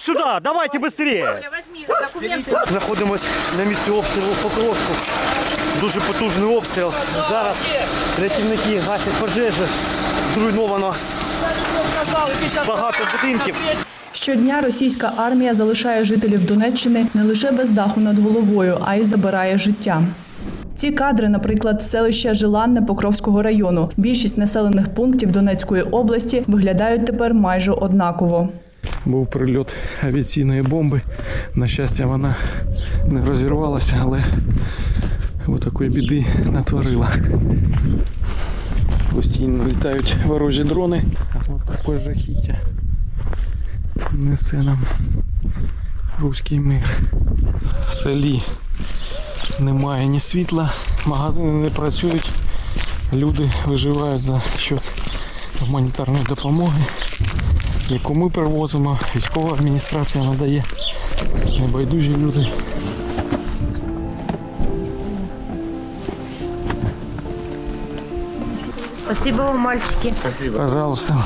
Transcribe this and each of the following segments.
сюда, давайте быстрее. Возьми документы. Знаходимось на місці обстрілу в Покровську. Дуже потужний обстріл. Зараз рятівники гасять пожежі. Зруйновано багато будинків. Щодня російська армія залишає жителів Донеччини не лише без даху над головою, а й забирає життя. Ці кадри, наприклад, селища Жиланне Покровського району. Більшість населених пунктів Донецької області виглядають тепер майже однаково. Був прильот авіаційної бомби. На щастя, вона не розірвалася, але такої біди натворила. Постійно літають ворожі дрони. Ось таке жахіття. Несе нам руський мир. В селі немає ні світла, магазини не працюють, люди виживають за счет гуманітарної допомоги яку ми привозимо, військова адміністрація надає. Небайдужі люди. Спасибо вам, мальчики. Пожалуйста.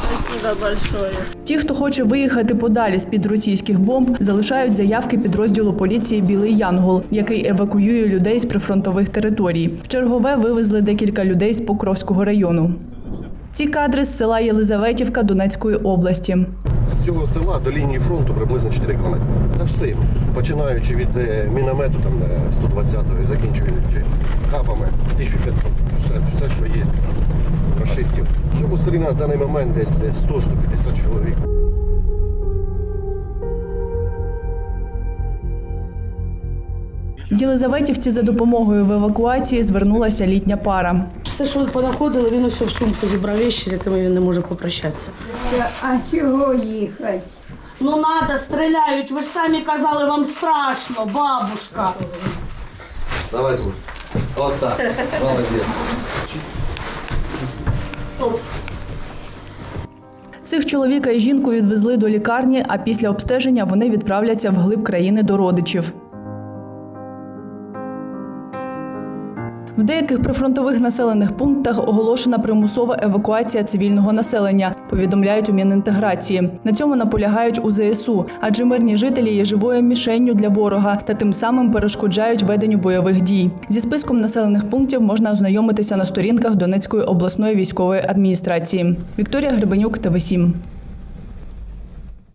Ті, хто хоче виїхати подалі з під російських бомб, залишають заявки підрозділу поліції Білий Янгол, який евакуює людей з прифронтових територій. В чергове вивезли декілька людей з Покровського району. Ці кадри з села Єлизаветівка Донецької області. З цього села до лінії фронту приблизно 4 км. Та всім, починаючи від е, міномету там, е, 120-го і закінчуючи капами 1500. Все, все, що є рашистів. В цьому селі на даний момент десь е, 100-150 чоловік. В Єлизаветівці за допомогою в евакуації звернулася літня пара. Все, що ви понаходили, він ось в сумку зібрав вещі, з якими він не може попрощатися. А чого їхати? Ну надо, стріляють, ви ж самі казали, вам страшно, бабушка. Давай, Бур. От так. Молодець. Цих чоловіка і жінку відвезли до лікарні, а після обстеження вони відправляться в глиб країни до родичів. В деяких прифронтових населених пунктах оголошена примусова евакуація цивільного населення, повідомляють у Мінінтеграції. На цьому наполягають у ЗСУ, адже мирні жителі є живою мішенню для ворога та тим самим перешкоджають веденню бойових дій. Зі списком населених пунктів можна ознайомитися на сторінках Донецької обласної військової адміністрації. Вікторія Гребенюк, ТВ 7